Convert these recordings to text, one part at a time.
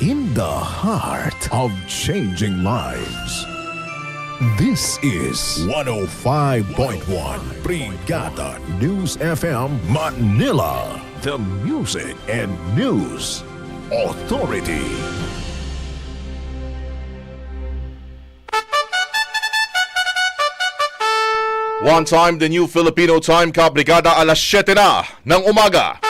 in the heart of changing lives. This is 105.1 Brigada News FM Manila, the music and news authority. One time, the new Filipino time ka, Brigada alas 7 na ng umaga.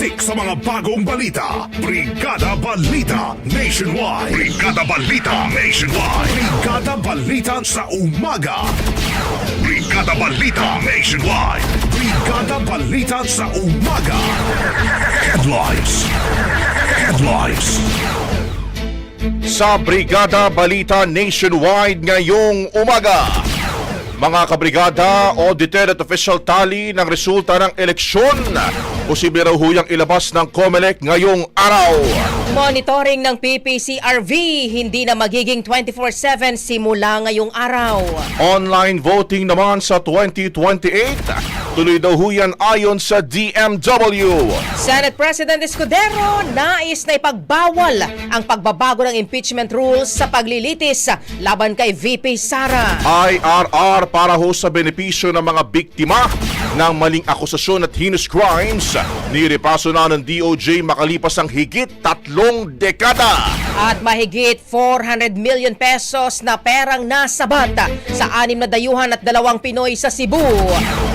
Siksik sa mga bagong balita. Brigada Balita Nationwide. Brigada Balita Nationwide. Brigada Balita sa umaga. Brigada Balita Nationwide. Brigada Balita sa umaga. Headlines. Headlines. Sa Brigada Balita Nationwide ngayong umaga. Mga kabrigada, audited at official tally ng resulta ng eleksyon. Posible raw huyang ilabas ng COMELEC ngayong araw. Monitoring ng PPCRV, hindi na magiging 24-7 simula ngayong araw. Online voting naman sa 2028. Tuloy daw huyan ayon sa DMW. Senate President Escudero nais na ipagbawal ang pagbabago ng impeachment rules sa paglilitis laban kay VP Sara. IRR para ho sa benepisyo ng mga biktima ng maling akusasyon at heinous crimes. Nirepaso na ng DOJ makalipas ang higit tatlong dekada. At mahigit 400 million pesos na perang nasabat sa anim na dayuhan at dalawang Pinoy sa Cebu.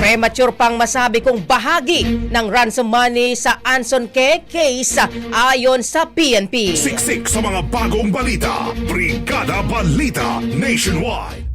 Premature pang masabi kung bahagi ng ransom money sa Anson K case ayon sa PNP. Siksik sa mga bagong balita. Brigada Balita Nationwide.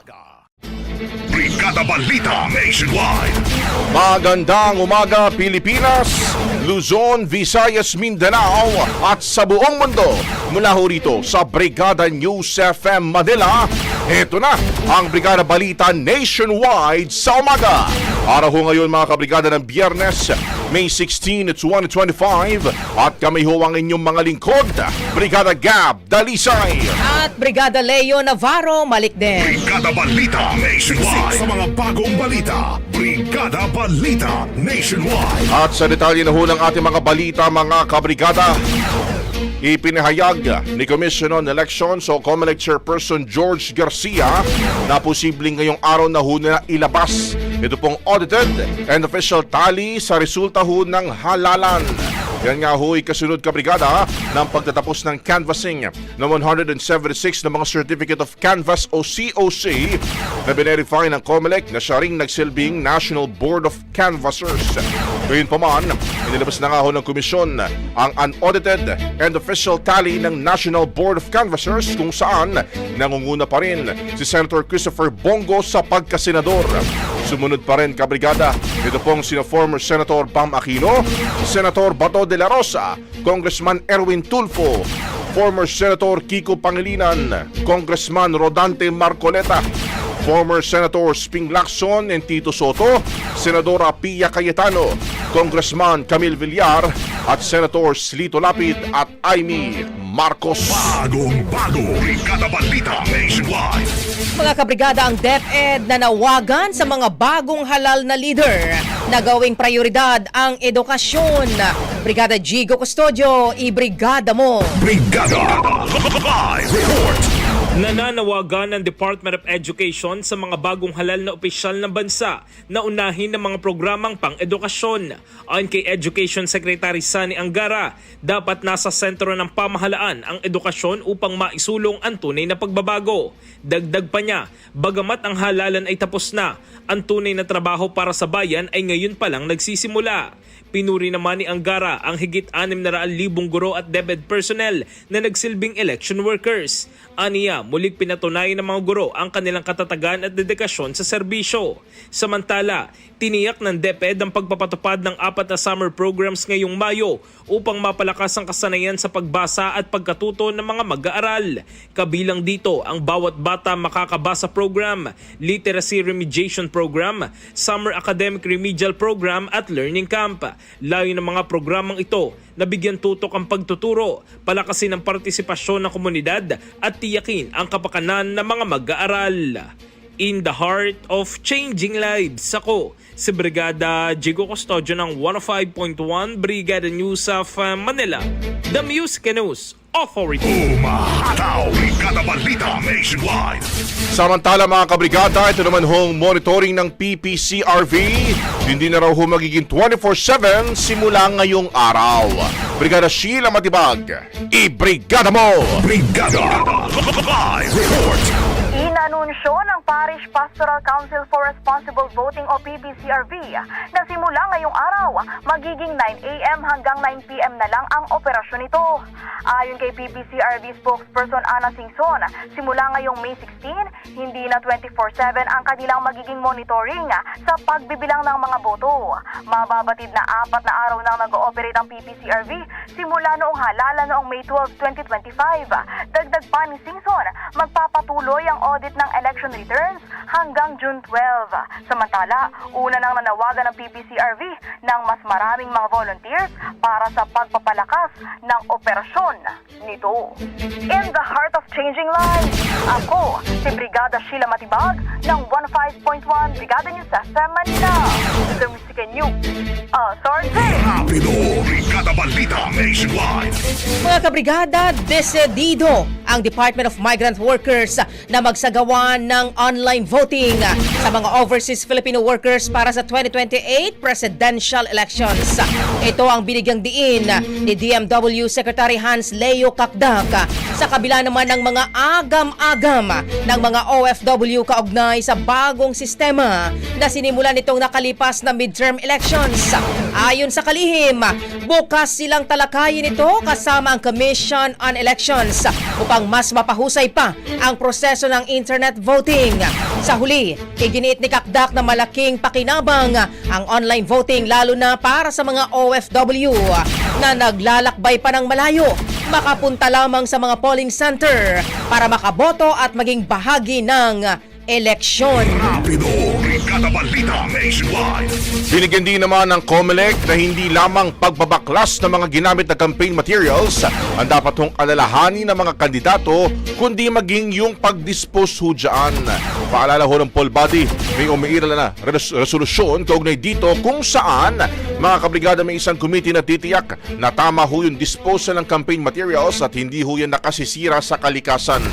Brigada Balita Nationwide. Magandang umaga Pilipinas, Luzon, Visayas, Mindanao at sa buong mundo. Mula ho rito sa Brigada News FM Manila, ito na ang Brigada Balita Nationwide sa umaga. Araw ho ngayon mga kabrigada ng Biyernes, May 16, 2025 at kami ho ang inyong mga lingkod, Brigada Gab Dalisay. At Brigada Leo Navarro Malikden. Brigada Balita Nationwide. Sa mga bagong balita. Brigada Balita Nationwide. At sa detalye na ho ng ating mga balita mga kabrigada, Ipinahayag ni Commission on Elections o COMELEC Chairperson George Garcia na posibleng ngayong araw na ho na ilabas ito pong audited and official tally sa resulta ho ng halalan. Yan nga ho'y kasunod kabrigada ng pagtatapos ng canvassing ng 176 na mga Certificate of Canvas o COC na binerify ng COMELEC na siya ring nagsilbing National Board of Canvassers. Gayun pa man, inilabas na nga ho ng komisyon ang unaudited and official tally ng National Board of Canvassers kung saan nangunguna pa rin si Senator Christopher Bongo sa pagkasenador. Sumunod pa rin kabrigada, ito pong sina former Senator Bam Aquino, Senator Bato de la Rosa, Congressman Erwin Tulfo, former Senator Kiko Pangilinan, Congressman Rodante Marcoleta, former Senator Sping Lacson and Tito Soto, Senadora Pia Cayetano, Congressman Camille Villar at Senator Slito Lapid at Amy Marcos. Bagong bago, Brigada Balita Nationwide. Mga kabrigada ang DepEd na nawagan sa mga bagong halal na leader na gawing prioridad ang edukasyon. Brigada Gigo Custodio, ibrigada mo! Brigada Live Report. Nananawagan ng Department of Education sa mga bagong halal na opisyal ng bansa na unahin ng mga programang pang-edukasyon. Ayon kay Education Secretary Sani Angara, dapat nasa sentro ng pamahalaan ang edukasyon upang maisulong ang tunay na pagbabago. Dagdag pa niya, bagamat ang halalan ay tapos na, ang tunay na trabaho para sa bayan ay ngayon pa lang nagsisimula. Pinuri naman ni Angara ang higit 600,000 guro at DepEd personnel na nagsilbing election workers. Aniya, muling pinatunayan ng mga guro ang kanilang katatagan at dedikasyon sa serbisyo. Samantala, tiniyak ng DepEd ang pagpapatupad ng apat na summer programs ngayong Mayo upang mapalakas ang kasanayan sa pagbasa at pagkatuto ng mga mag-aaral. Kabilang dito ang Bawat Bata Makakabasa Program, Literacy Remediation Program, Summer Academic Remedial Program at Learning Camp. Layo ng mga programang ito na bigyan tutok ang pagtuturo, palakasin ang partisipasyon ng komunidad at tiyakin ang kapakanan ng mga mag-aaral. In the heart of changing lives, ako si Brigada Jigo Custodio ng 105.1 Brigada News of uh, Manila, The Music News Authority. Umahataw, Brigada Balita Nationwide. Samantala mga kabrigada, ito naman hong monitoring ng PPCRV. Hindi na raw ho magiging 24-7 simula ngayong araw. Brigada Sheila Matibag, i-brigada mo! Brigada Live Report. Inanunsyo ng Parish Pastoral Council for Responsible Voting o PPCRV na simula ngayong araw, magiging 9 a.m. hanggang 9 p.m. na lang ang operasyon nito. Ayon kay PPCRV spokesperson Ana Singson, simula ngayong May 16, hindi na 24-7 ang kanilang magiging monitoring sa pagbibilang ng mga boto. Mababatid na apat na araw nang nag-ooperate ang PPCRV simula noong halala noong May 12, 2025. Dagdag pa ni Singson, magpapatuloy ang audit ng election returns hanggang June 12. Samantala, una nang nanawagan ng PPCRV ng mas maraming mga volunteers para sa pagpapalakas ng operasyon nito. In the heart of changing lives, ako si Brigada Sheila Matibag ng 15.1 Brigada News FM Manila. The Music and News Authority. Rapido, Brigada Balita Nationwide. Mga kabrigada, desedido ang Department of Migrant Workers na magsagawa ng online voting sa mga overseas Filipino workers para sa 2028 presidential elections. Ito ang binigyang diin ni DMW Secretary Hans Leo Kakdak sa kabila naman ng mga agam-agam ng mga OFW kaugnay sa bagong sistema na sinimulan nitong nakalipas na midterm elections. Ayon sa kalihim, bukas silang talakayin ito kasama ang Commission on Elections upang mas mapahusay pa ang proseso ng internet voting. Sa huli, iginiit ni Kakdak na malaking pakinabang ang online voting lalo na para sa mga OFW na naglalakbay pa ng malayo makapunta lamang sa mga polling center para makaboto at maging bahagi ng eleksyon. Rapido, Brigada Balita Nationwide. Binigyan din naman ng COMELEC na hindi lamang pagbabaklas ng mga ginamit na campaign materials ang dapat hong alalahanin ng mga kandidato kundi maging yung pag-dispose ho dyan. Paalala ho ng poll body, may umiiral na res- resolusyon kaugnay dito kung saan mga kabrigada may isang committee na titiyak na tama ho yung disposal ng campaign materials at hindi ho yan nakasisira sa kalikasan.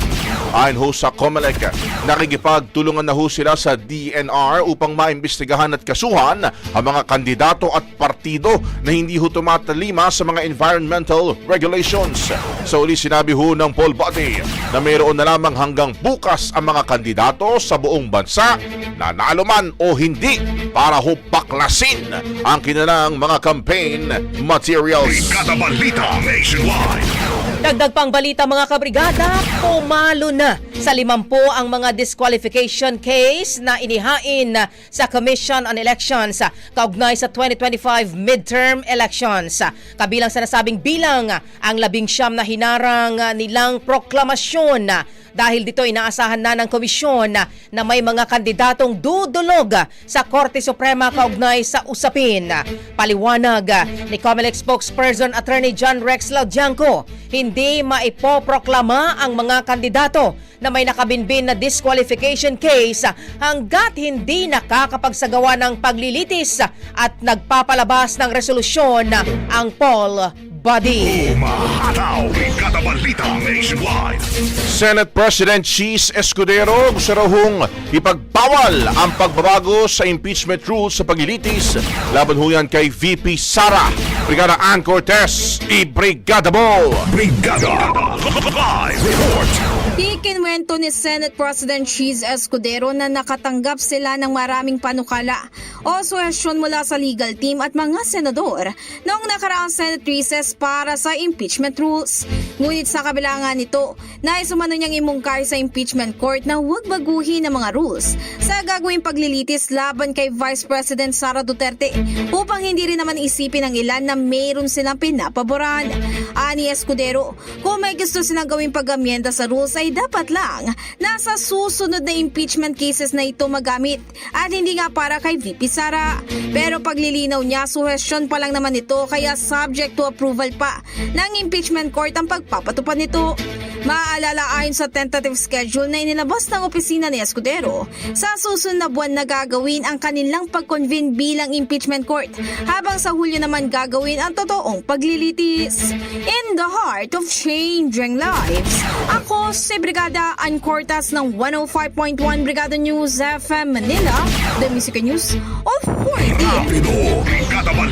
Ayon ho sa COMELEC, nakikipagtulungan na ho sila sa DNR upang maimbestigahan at kasuhan ang mga kandidato at partido na hindi ho tumatalima sa mga environmental regulations. Sa uli sinabi ho ng poll body na mayroon na lamang hanggang bukas ang mga kandidato sa buong bansa na nalo man o hindi para ho baklasin ang kanilang mga campaign materials. Brigada Balita Nationwide. Dagdag pang balita mga kabrigada, pumalo na sa limampu ang mga disqualification case na inihain sa Commission on Elections kaugnay sa 2025 midterm elections. Kabilang sa nasabing bilang ang labing siyam na hinarang nilang proklamasyon dahil dito inaasahan na ng komisyon na may mga kandidatong dudulog sa Korte Suprema kaugnay sa usapin. Paliwanag ni COMELEC spokesperson Attorney John Rex Laudianco, hindi maipoproklama ang mga kandidato na may nakabinbin na disqualification case hanggat hindi nakakapagsagawa ng paglilitis at nagpapalabas ng resolusyon ang poll body. Umahataw. Brigada Balita Nationwide. Senate President Cheese Escudero gusto raw hong ipagbawal ang pagbabago sa impeachment rules sa paglilitis laban ho yan kay VP Sara. Brigada Ann Cortez, i-brigada mo! Brigada. Live report. Ikinwento ni Senate President Cheese Escudero na nakatanggap sila ng maraming panukala o suhesyon mula sa legal team at mga senador noong nakaraang Senate recess para sa impeachment rules. Ngunit sa kabila nga nito, nais umano niyang imungkay sa impeachment court na huwag baguhin ang mga rules sa gagawing paglilitis laban kay Vice President Sara Duterte upang hindi rin naman isipin ng ilan na mayroon silang pinapaboran. Ani Escudero, kung may gusto silang gawing pag-amyenda sa rules ay dapat lang nasa susunod na impeachment cases na ito magamit at hindi nga para kay VP Sara. Pero paglilinaw niya, suhestyon pa lang naman ito kaya subject to approval pa ng impeachment court ang pagpapatupad nito. Maaalala ayon sa tentative schedule na inilabas ng opisina ni Escudero, sa susunod na buwan na gagawin ang kanilang pag-convene bilang impeachment court habang sa Hulyo naman gagawin ang totoong paglilitis. In the heart of changing lives, ako si Brigada Ann Cortas ng 105.1 Brigada News FM Manila, the Music News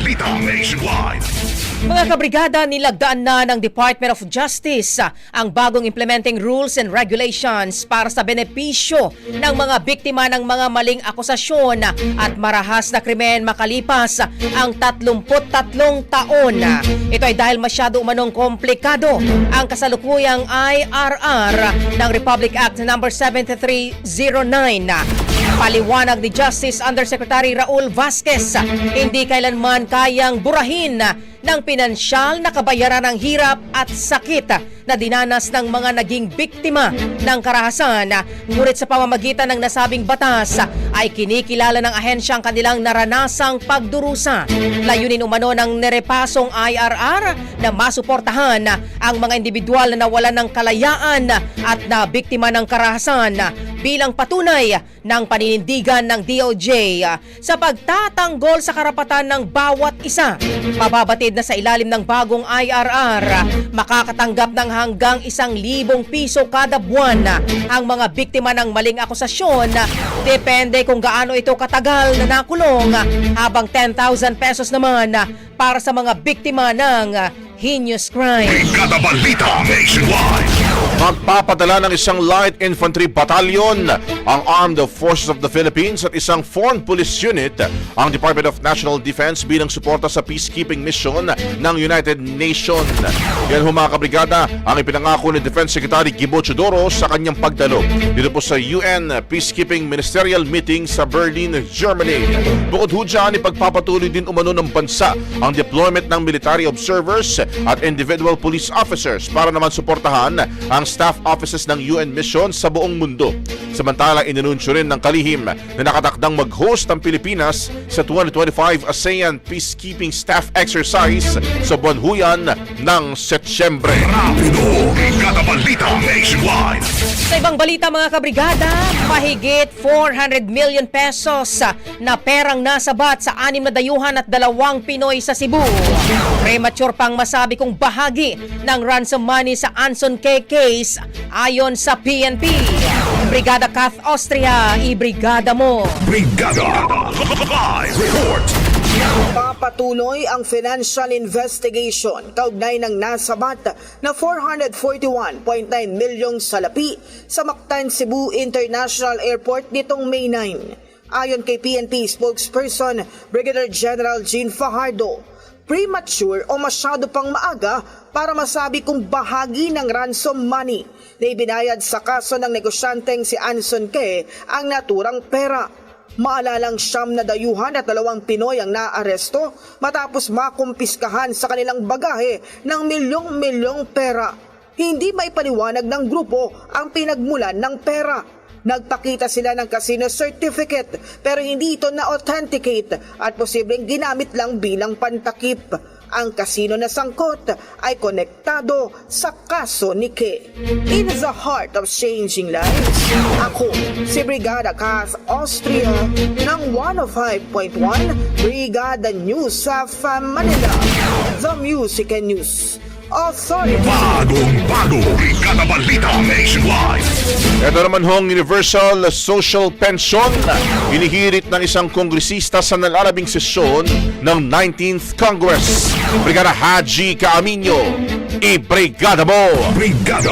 Balita Nationwide. Mga kabrigada, nilagdaan na ng Department of Justice ang bagong implementing rules and regulations para sa benepisyo ng mga biktima ng mga maling akusasyon at marahas na krimen makalipas ang 33 taon. Ito ay dahil masyado umanong komplikado ang kasalukuyang IRR ng Republic Act No. 7309. ah. Paliwanag ni Justice Undersecretary Raul Vasquez, hindi kailanman kayang burahin ng pinansyal na kabayaran ng hirap at sakit na dinanas ng mga naging biktima ng karahasan. Ngunit sa pamamagitan ng nasabing batas ay kinikilala ng ahensya ang kanilang naranasang pagdurusa. Layunin umano ng nerepasong IRR na masuportahan ang mga individual na nawalan ng kalayaan at na biktima ng karahasan bilang patunay ng paninindigan ng DOJ sa pagtatanggol sa karapatan ng bawat isa. Mababatid na sa ilalim ng bagong IRR, makakatanggap ng hanggang isang libong piso kada buwan ang mga biktima ng maling akusasyon. Depende kung gaano ito katagal na nakulong habang 10,000 pesos naman para sa mga biktima ng heinous crime. Brigada Balita Nationwide. Magpapadala ng isang light infantry battalion ang Armed Forces of the Philippines at isang foreign police unit ang Department of National Defense bilang suporta sa peacekeeping mission ng United Nations. Yan ho mga kabrigada ang ipinangako ni Defense Secretary Gibo Chodoro sa kanyang pagdalo dito po sa UN Peacekeeping Ministerial Meeting sa Berlin, Germany. Bukod ho dyan, ipagpapatuloy din umano ng bansa ang deployment ng military observers at individual police officers para naman suportahan ang staff offices ng UN mission sa buong mundo. Samantalang inanunsyo rin ng kalihim na nakatakdang mag-host ang Pilipinas sa 2025 ASEAN Peacekeeping Staff Exercise sa buwan huyan ng Setyembre. Rapido. Brigada Balita Nationwide. Sa ibang balita mga kabrigada, mahigit 400 million pesos na perang nasabat sa anim na dayuhan at dalawang Pinoy sa Cebu. Premature pang masabi masabi kong bahagi ng ransom money sa Anson K case ayon sa PNP. Brigada Kath Austria, ibrigada mo. Brigada Live Report Papatuloy ang financial investigation kaugnay ng nasabat na 441.9 milyong salapi sa Mactan Cebu International Airport nitong May 9. Ayon kay PNP spokesperson Brigadier General Jean Fajardo, premature o masyado pang maaga para masabi kung bahagi ng ransom money na ibinayad sa kaso ng negosyanteng si Anson Ke ang naturang pera. Maalalang siyam na dayuhan at dalawang Pinoy ang naaresto matapos makumpiskahan sa kanilang bagahe ng milyong-milyong pera. Hindi may paliwanag ng grupo ang pinagmulan ng pera. Nagpakita sila ng casino certificate pero hindi ito na-authenticate at posibleng ginamit lang bilang pantakip. Ang kasino na sangkot ay konektado sa kaso ni Ke. In the heart of changing lives, ako si Brigada Kath Austria ng 105.1 Brigada News sa Manila. The Music and News Authority. Bagong bago Brigada Balita Nationwide Ito naman hong Universal Social Pension, inihirit ng isang kongresista sa nalalabing sesyon ng 19th Congress. Brigada Haji Caaminyo, i-brigada mo! Brigada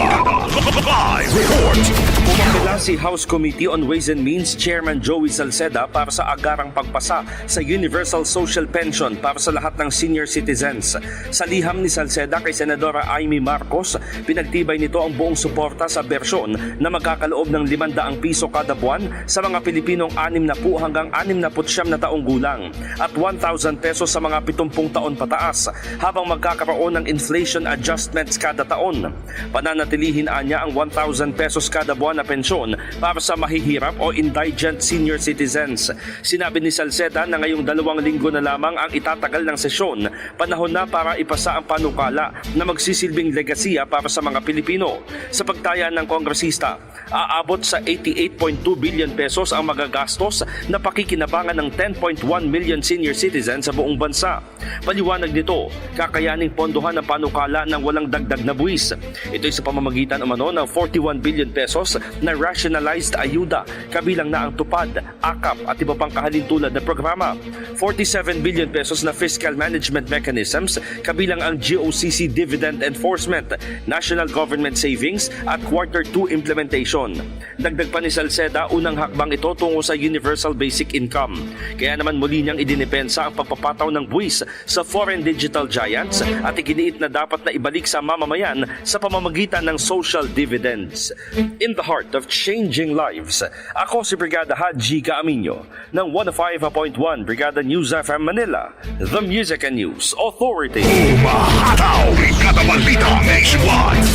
Live Report Pumapila si House Committee on Ways and Means Chairman Joey Salceda para sa agarang pagpasa sa Universal Social Pension para sa lahat ng senior citizens. Sa liham ni Salceda kay Senadora Amy Marcos, pinagtibay nito ang buong suporta sa bersyon na magkakaloob ng 500 piso kada buwan sa mga Pilipinong 60 hanggang 69 na taong gulang at 1,000 pesos sa mga 70 taon pataas habang magkakaroon ng inflation adjustments kada taon. Pananatilihin anya ang 1,000 pesos kada buwan na pensyon para sa mahihirap o indigent senior citizens. Sinabi ni Salceda na ngayong dalawang linggo na lamang ang itatagal ng sesyon, panahon na para ipasa ang panukala na magsisilbing legasiya para sa mga Pilipino. Sa pagtaya ng kongresista, aabot sa 88.2 billion pesos ang magagastos na pakikinabangan ng 10.1 million senior citizens sa buong bansa. Paliwanag nito, kakayaning pondohan ang panukala ng walang dagdag na buwis. Ito'y sa pamamagitan umano ng 41 billion pesos na rationalized ayuda, kabilang na ang tupad, akap at iba pang kahalintulad na programa. 47 billion pesos na fiscal management mechanisms, kabilang ang GOCC dividend enforcement, national government savings at quarter 2 implementation. Dagdag pa ni Salceda, unang hakbang ito tungo sa universal basic income. Kaya naman muli niyang idinipensa ang pagpapataw ng buwis sa foreign digital giants at iginiit na dapat na ibalik sa mamamayan sa pamamagitan ng social dividends. In the heart of changing lives, ako si Brigada Haji Caaminyo ng 105.1 Brigada News FM Manila, The Music and News Authority. Umahataw Brigada Balita Nationwide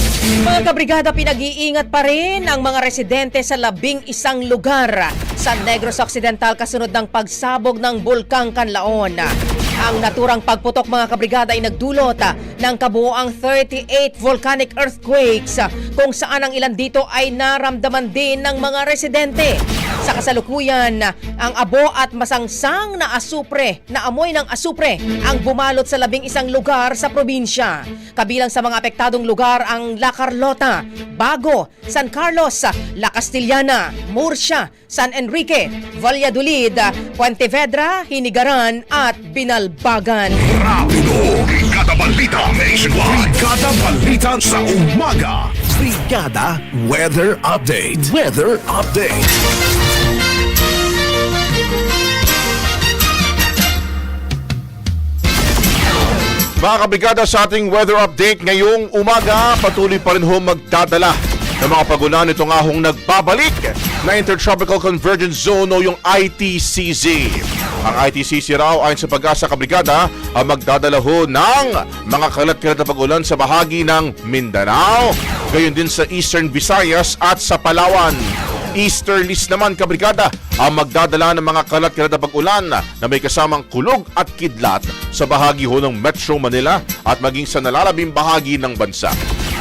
Mga kabrigada, pinag-iingat pa rin ang mga residente sa labing isang lugar sa Negros Occidental kasunod ng pagsabog ng Bulkang Kanlaon. Ang naturang pagputok mga kabrigada ay nagdulot ah, ng kabuoang 38 volcanic earthquakes ah, kung saan ang ilan dito ay naramdaman din ng mga residente. Sa kasalukuyan, ah, ang abo at masangsang na asupre, na amoy ng asupre, ang bumalot sa labing isang lugar sa probinsya. Kabilang sa mga apektadong lugar ang La Carlota, Bago, San Carlos, La Castellana, Murcia, San Enrique, Valladolid, Puentevedra, Hinigaran at Binalbagan. Rapido Brigada Balita Nationwide Brigada Balita sa umaga Brigada Weather Update. Weather Update. Mga kabrigada sa ating weather update ngayong umaga, patuloy pa rin ho magdadala ng mga pagulan ito nga hong nagbabalik na Intertropical Convergence Zone o yung ITCZ. Ang ITCZ raw ayon sa pag-asa kabrigada ang magdadala ho ng mga kalat-kalat na pagulan sa bahagi ng Mindanao, gayon din sa Eastern Visayas at sa Palawan. Easterlies naman kabrigada ang magdadala ng mga kalat-kalat na pag-ulan na may kasamang kulog at kidlat sa bahagi ho ng Metro Manila at maging sa nalalabing bahagi ng bansa.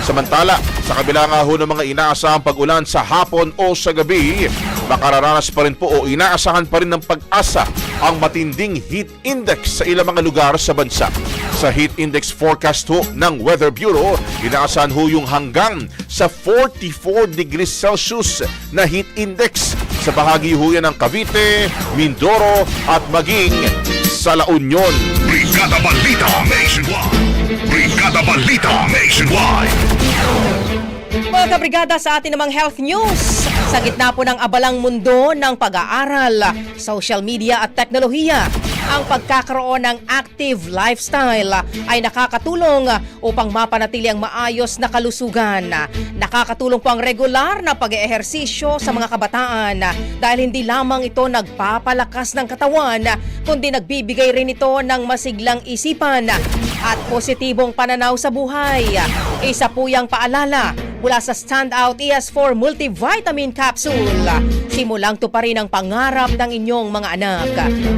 Samantala, sa kabila nga ho ng mga inaasahang pag-ulan sa hapon o sa gabi, makararanas pa rin po o inaasahan pa rin ng pag-asa ang matinding heat index sa ilang mga lugar sa bansa. Sa heat index forecast ho ng Weather Bureau, inaasahan ho yung hanggang sa 44 degrees Celsius na heat index sa bahagi ho yan ng Cavite, Mindoro at maging sa La Union. Brigada Balita Nationwide. Brigada Balita Nationwide. Mga kabrigada sa atin namang health news. Sa gitna po ng abalang mundo ng pag-aaral, social media at teknolohiya, ang pagkakaroon ng active lifestyle ay nakakatulong upang mapanatili ang maayos na kalusugan. Nakakatulong po ang regular na pag-eehersisyo sa mga kabataan dahil hindi lamang ito nagpapalakas ng katawan, kundi nagbibigay rin ito ng masiglang isipan at positibong pananaw sa buhay. Isa po yung paalala mula sa Standout ES4 Multivitamin Capsule. Simulang to pa rin ang pangarap ng inyong mga anak.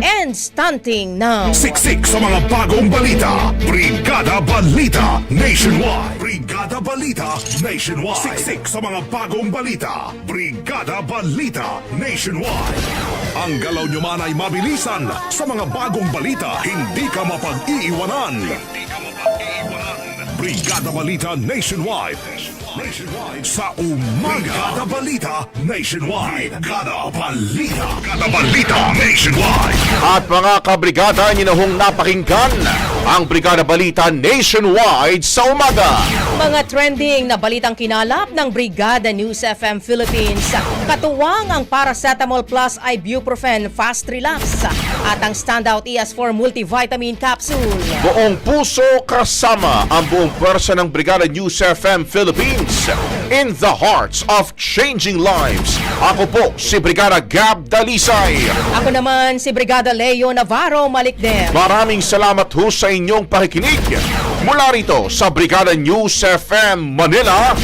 And stunting now. Siksik sa mga bagong balita. Brigada Balita Nationwide. Brigada Balita Nationwide. Siksik sa mga bagong balita. Brigada Balita Nationwide. Ang galaw nyo man ay mabilisan. Sa mga bagong balita, hindi ka mapag-iiwanan. Brigada Balita Nationwide. Nationwide sa umaga. Brigada Balita Nationwide. Brigada Balita. Brigada Balita Nationwide. At mga kabrigada, ninahong napakinggan ang Brigada Balita Nationwide sa umaga. Mga trending na balitang kinalap ng Brigada News FM Philippines. Katuwang ang Paracetamol Plus Ibuprofen Fast Relax at ang Standout ES4 Multivitamin Capsule. Buong puso kasama ang buong pwersa ng Brigada News FM Philippines in the hearts of changing lives. Ako po si Brigada Gab Dalisay. Ako naman si Brigada Leo Navarro Malikdem. Maraming salamat ho sa inyong pakikinig. Mula rito sa Brigada News FM Manila,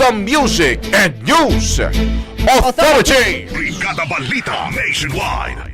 the Music and News Authority. Brigada Balita Nationwide.